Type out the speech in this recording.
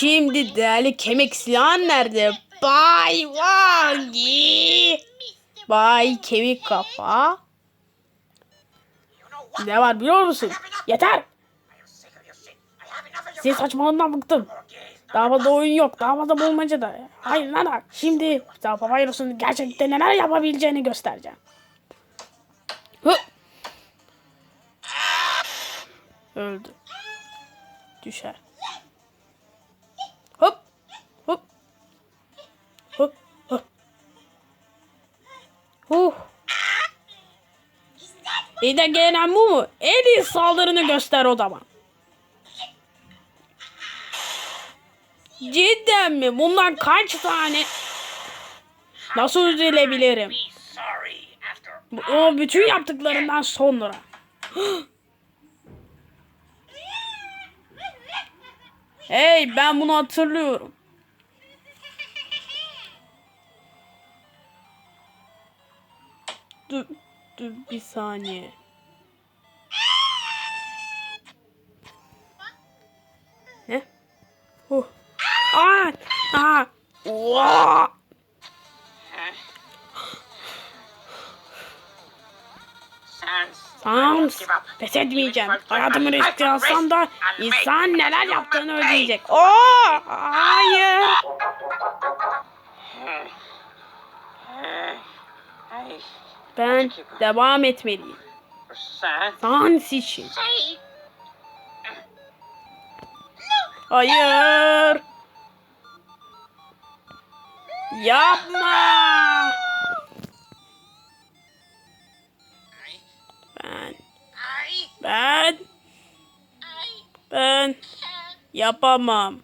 Şimdi değerli kemik silahın nerede? Bay Wagi. Bay kemik kafa. Ne var biliyor musun? Yeter. Senin saçmalığından bıktım. Daha fazla oyun yok. Daha fazla bulmaca da. Hayır lan. Şimdi Zafa Virus'un gerçekten neler yapabileceğini göstereceğim. Hı. Öldü. Düşer. İyi de gelen bu mu? En iyi saldırını göster o zaman. Cidden mi? Bundan kaç tane? Nasıl üzülebilirim? O bütün yaptıklarından sonra. hey ben bunu hatırlıyorum. Dur, dur bir saniye. Ne? Huh. Aa! Aa! Sans. Sans. Pes etmeyeceğim. Hayatımı riske alsam da insan neler yaptığını ödeyecek. Oo! Ben devam etmeliyim. Sans için. Say. Hayır. Yapma. Ben, ben, ben yapamam.